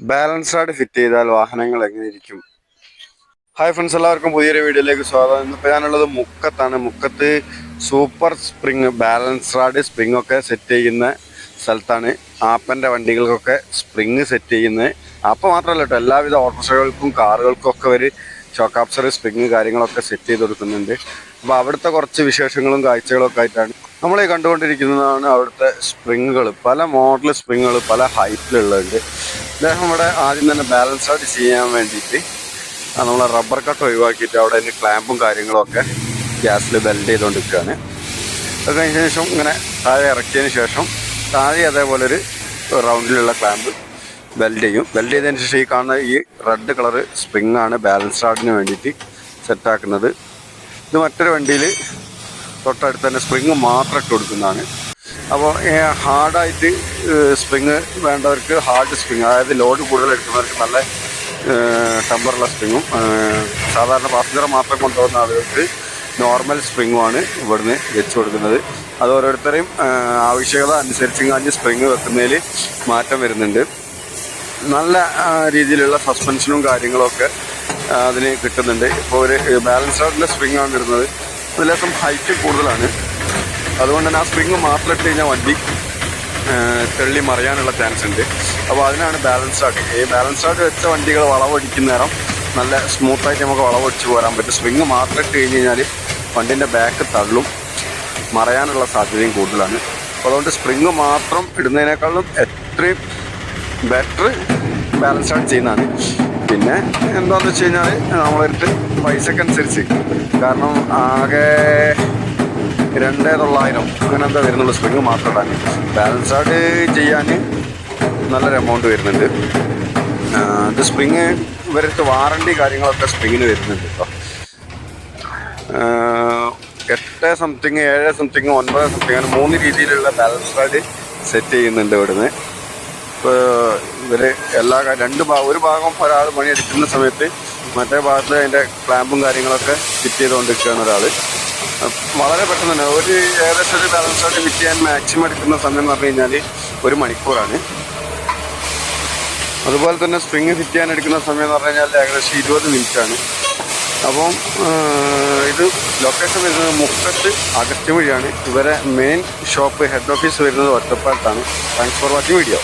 Balance fit ചെയ്താൽ വാഹനങ്ങൾ എങ്ങനെ ഇരിക്കും? ഹായ് ഫ്രണ്ട്സ് എല്ലാവർക്കും പുതിയൊരു വീഡിയോയിലേക്ക് സ്വാഗതം. ഇന്നിപ്പോൾ ഞാനുള്ളത് മുക്കത്താണ്. മുക്കത്ത് super spring balance rod spring ഒക്കെ സെറ്റ് ചെയ്യുന്ന സ്ഥലത്താണ്. ആപ്പന്റെ വണ്ടികൾക്കൊക്കെ സ്പ്രിങ് സെറ്റ് ചെയ്യുന്നത്. അപ്പം മാത്രമല്ല കേട്ടോ എല്ലാവിധ ഓട്ടോറിക്ഷകൾക്കും കാറുകൾക്കും ഒക്കെ ഒരു ഷോക്കാപ്സർ സ്പ്രിങ് കാര്യങ്ങളൊക്കെ സെറ്റ് ചെയ്ത് കൊടുക്കുന്നുണ്ട്. അപ്പോൾ അവിടുത്തെ കുറച്ച് വിശേഷങ്ങളും കാഴ്ചകളും ഒക്കെ ആയിട്ടാണ് നമ്മൾ കണ്ടുകൊണ്ടിരിക്കുന്നതാണ് അവിടുത്തെ സ്പ്രിങ്ങുകൾ പല മോഡൽ സ്പ്രിങ്ങുകൾ പല ഹൈറ്റിലുള്ളതുണ്ട് അദ്ദേഹം ഇവിടെ ആദ്യം തന്നെ ബാലൻസ് ആയിട്ട് ചെയ്യാൻ വേണ്ടിയിട്ട് നമ്മൾ റബ്ബർ കട്ട് ഒഴിവാക്കിയിട്ട് അവിടെ അതിന് ക്ലാമ്പും കാര്യങ്ങളൊക്കെ ഗ്യാസിൽ ബെൽഡ് ചെയ്തുകൊണ്ടിരിക്കുകയാണ് അത് ശേഷം ഇങ്ങനെ താഴെ ഇറക്കിയതിന് ശേഷം താഴെ അതേപോലെ ഒരു റൗണ്ടിലുള്ള ക്ലാമ്പ് ബെൽഡ് ചെയ്യും. ബെൽഡ് ചെയ്തതിന് ശേഷം ഈ കാണുന്ന ഈ റെഡ് കളർ സ്പ്രിങ്ങാണ് ബാലൻസ് റാഡിന് വേണ്ടിയിട്ട് സെറ്റാക്കുന്നത്. ഇത് മറ്റൊരു വണ്ടിയിൽ തൊട്ടടുത്ത് തന്നെ സ്പ്രിങ് മാത്രം ഇട്ട് കൊടുക്കുന്നതാണ്. അപ്പോൾ ഹാർഡായിട്ട് സ്പ്രിങ് വേണ്ടവർക്ക് ഹാർഡ് സ്പ്രിങ് അതായത് ലോഡ് കൂടുതൽ എടുക്കുന്നവർക്ക് നല്ല ടെമ്പറുള്ള സ്പ്രിങ്ങും സാധാരണ പാസഞ്ചർ മാത്രം കൊണ്ടുപോകുന്ന ആളുകൾക്ക് നോർമൽ സ്പ്രിങ്ങുമാണ് ഇവിടുന്ന് വെച്ച് കൊടുക്കുന്നത്. അത് ഓരോരുത്തരെയും ആവശ്യകത അനുസരിച്ച് കാഞ്ഞ് സ്പ്രിങ് വെക്കുന്നതിൽ മാറ്റം വരുന്നുണ്ട്. നല്ല രീതിയിലുള്ള സസ്പെൻഷനും കാര്യങ്ങളൊക്കെ അതിന് കിട്ടുന്നുണ്ട്. ഇപ്പോൾ ഒരു ബാലൻസ് ഔട്ടിലെ സ്പ്രിങ്ങാണ് വരുന്നത്. അതിലേസം ഹൈറ്റ് കൂടുതലാണ്. അതുകൊണ്ട് തന്നെ ആ സ്പ്രിങ് മാത്രം ഇട്ട് കഴിഞ്ഞാൽ വണ്ടി തെള്ളി മറിയാനുള്ള ചാൻസ് ഉണ്ട്. അപ്പോൾ അതിനാണ് ബാലൻസ് ആട്ട് ഈ ബാലൻസ് ആട്ട് വെച്ച വണ്ടികൾ വളവടിക്കുന്ന നേരം നല്ല സ്മൂത്തായിട്ട് നമുക്ക് വളവടിച്ച് പോരാൻ പറ്റും. സ്പ്രിങ് മാത്രം ഇട്ട് കഴിഞ്ഞ് കഴിഞ്ഞാൽ വണ്ടിന്റെ ബാക്ക് തള്ളും മറയാനുള്ള സാധ്യതയും കൂടുതലാണ്. അപ്പോൾ അതുകൊണ്ട് സ്പ്രിങ് മാത്രം ഇടുന്നതിനേക്കാളും എത്രയും ബെറ്റർ ബാലൻസ് ആയിട്ട് ചെയ്യുന്നതാണ്. പിന്നെ എന്താണെന്ന് വെച്ച് കഴിഞ്ഞാൽ നമ്മളടുത്ത് പൈസക്കനുസരിച്ച് കാരണം ആകെ രണ്ടേ തൊള്ളായിരം അങ്ങനെ എന്താ വരുന്നുള്ളൂ സ്പ്രിങ് മാത്രം ബാലൻസ് ആയിട്ട് ചെയ്യാൻ നല്ലൊരു എമൗണ്ട് വരുന്നുണ്ട്. ഇത് സ്പ്രിങ് ഇവരടുത്ത് വാറണ്ടി കാര്യങ്ങളൊക്കെ സ്പ്രിങ്ങിന് വരുന്നുണ്ട് കേട്ടോ എട്ട് സംതിങ് ഏഴ് സംതിങ് ഒൻപത് സംതിങ് അങ്ങനെ മൂന്ന് രീതിയിലുള്ള ബാലൻസ് ആയിട്ട് സെറ്റ് ചെയ്യുന്നുണ്ട് ഇവിടുന്ന്. ഇവർ എല്ലാ രണ്ട് ഭാഗം ഒരു ഭാഗം ഒരാൾ പണിയെടുക്കുന്ന സമയത്ത് മറ്റേ ഭാഗത്ത് അതിന്റെ ക്ലാമ്പും കാര്യങ്ങളൊക്കെ ഫിറ്റ് ചെയ്തുകൊണ്ടിരിക്കുകയാണ് ഒരാൾ വളരെ പെട്ടെന്ന് തന്നെ ഒരു ഏകദേശം ഒരു ബാലൻസ് ആയിട്ട് ഫിറ്റ് ചെയ്യാൻ മാക്സിമം എടുക്കുന്ന സമയം എന്ന് പറഞ്ഞു കഴിഞ്ഞാൽ ഒരു മണിക്കൂറാണ്. അതുപോലെ തന്നെ സ്പ്രിങ് ഫിറ്റ് ചെയ്യാൻ എടുക്കുന്ന സമയം എന്ന് പറഞ്ഞു കഴിഞ്ഞാൽ ഏകദേശം ഇരുപത് മിനിറ്റാണ്. അപ്പം ഇത് ലൊക്കേഷൻ വരുന്നത് മുക്കത്ത് അകത്തി വഴിയാണ്. ഇവരെ മെയിൻ ഷോപ്പ് ഹെഡ് ഓഫീസ് വരുന്നത് ഒറ്റപ്പാലത്താണ്. Thanks for watching video